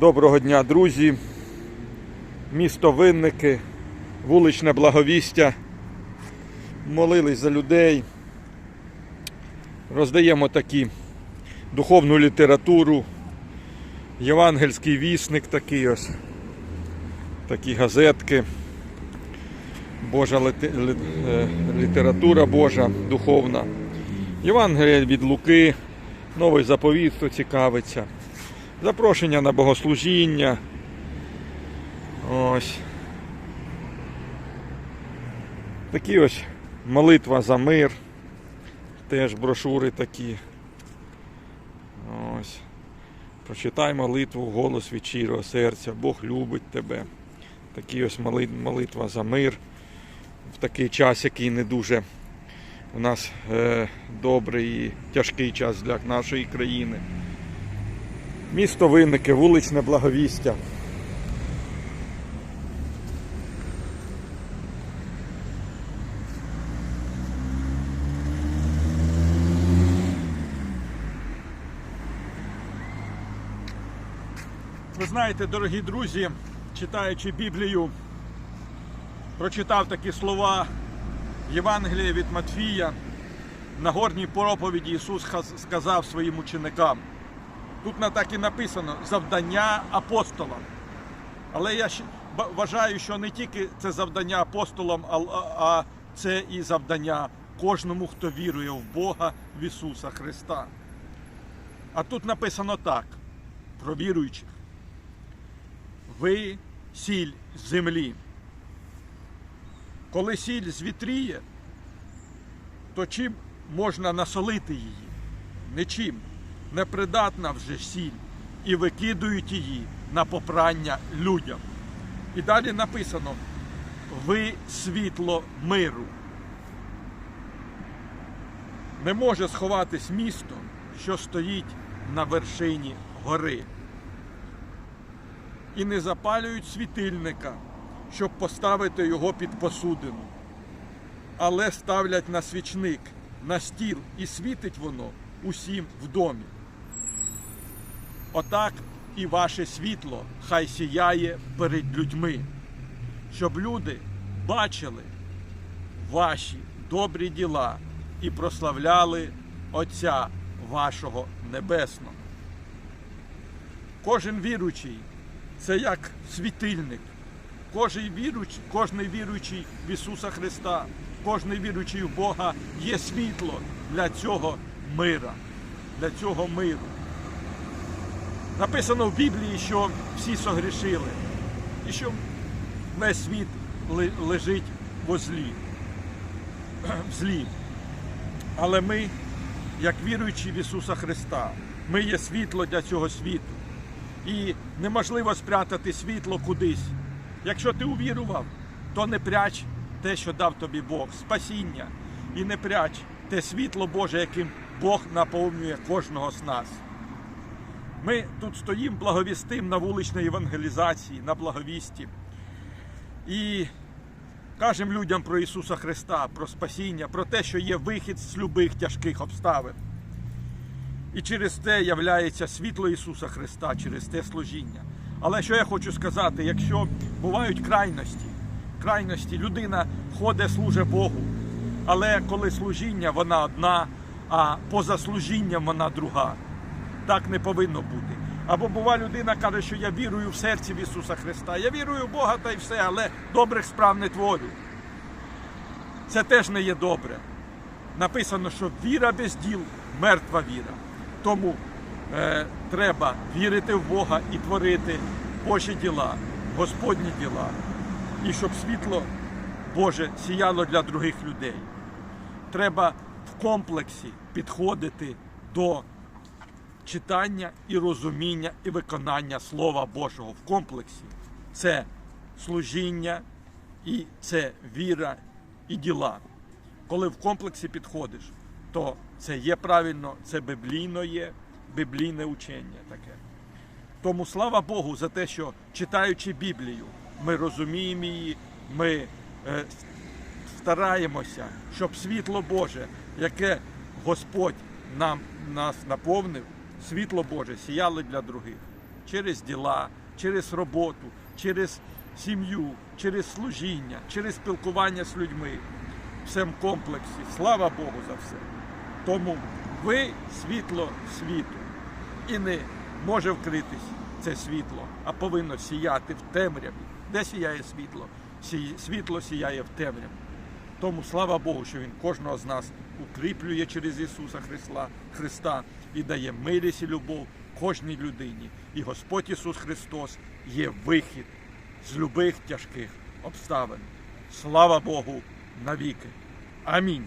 Доброго дня, друзі. Місто Винники, вуличне благовістя. Молились за людей. Роздаємо такі духовну літературу. Євангельський вісник такий ось. Такі газетки. Божа літе- е, література Божа духовна. Євангелія від Луки, новий заповіт, хто цікавиться. Запрошення на богослужіння. Ось. Такі ось молитва за мир. Теж брошури такі. Ось. Прочитай молитву, голос від щирого серця. Бог любить тебе. Такі ось молитва за мир. В такий час, який не дуже у нас е, добрий і тяжкий час для нашої країни. Місто Винники, вуличне благовістя. Ви знаєте, дорогі друзі, читаючи Біблію, прочитав такі слова Євангелія від Матфія. На горній проповіді Ісус сказав своїм ученикам. Тут так і написано завдання апостолам. Але я вважаю, що не тільки це завдання апостолам, а це і завдання кожному, хто вірує в Бога, в Ісуса Христа. А тут написано так про віруючих. Ви сіль землі. Коли сіль звітріє, то чим можна насолити її? Нічим. Непридатна вже сіль і викидують її на попрання людям. І далі написано: ви світло миру. Не може сховатись місто, що стоїть на вершині гори. І не запалюють світильника, щоб поставити його під посудину але ставлять на свічник, на стіл і світить воно усім в домі. Отак і ваше світло хай сіяє перед людьми, щоб люди бачили ваші добрі діла і прославляли Отця вашого Небесного. Кожен віруючий це як світильник. Кожен віруючий, кожний віруючий в Ісуса Христа, кожний віруючий в Бога є світло для цього мира, для цього миру. Написано в Біблії, що всі согрішили, і що весь світ лежить во злі, в злі. Але ми, як віруючі в Ісуса Христа, ми є світло для цього світу. І неможливо спрятати світло кудись. Якщо ти увірував, то не пряч те, що дав тобі Бог, спасіння, і не пряч те світло Боже, яким Бог наповнює кожного з нас. Ми тут стоїмо благовістим на вуличній евангелізації, на благовісті. І кажемо людям про Ісуса Христа, про спасіння, про те, що є вихід з любих тяжких обставин. І через те являється світло Ісуса Христа, через те служіння. Але що я хочу сказати, якщо бувають крайності, крайності, людина ходить, служить Богу, але коли служіння, вона одна, а поза служінням вона друга. Так не повинно бути. Або бува людина каже, що я вірую в серці в Ісуса Христа. Я вірую в Бога та й все, але добрих справ не творю. Це теж не є добре. Написано, що віра без діл мертва віра. Тому е, треба вірити в Бога і творити Божі діла, Господні діла. І щоб світло Боже сіяло для других людей. Треба в комплексі підходити до читання і розуміння і виконання Слова Божого в комплексі. Це служіння і це віра і діла. Коли в комплексі підходиш, то це є правильно, це біблійно є, біблійне учення таке. Тому слава Богу за те, що читаючи Біблію, ми розуміємо її, ми е, стараємося, щоб світло Боже, яке Господь нам нас наповнив, світло Боже сіяло для других. через діла, через роботу, через сім'ю, через служіння, через спілкування з людьми. В цьому комплексі. Слава Богу за все. Тому ви світло світу. І не може вкритись це світло, а повинно сіяти в темряві. Де сіяє світло? Світло сіяє в темряві. Тому слава Богу, що Він кожного з нас укріплює через Ісуса Христа і дає милість і любов кожній людині. І Господь Ісус Христос є вихід з любих тяжких обставин. Слава Богу навіки. Амінь.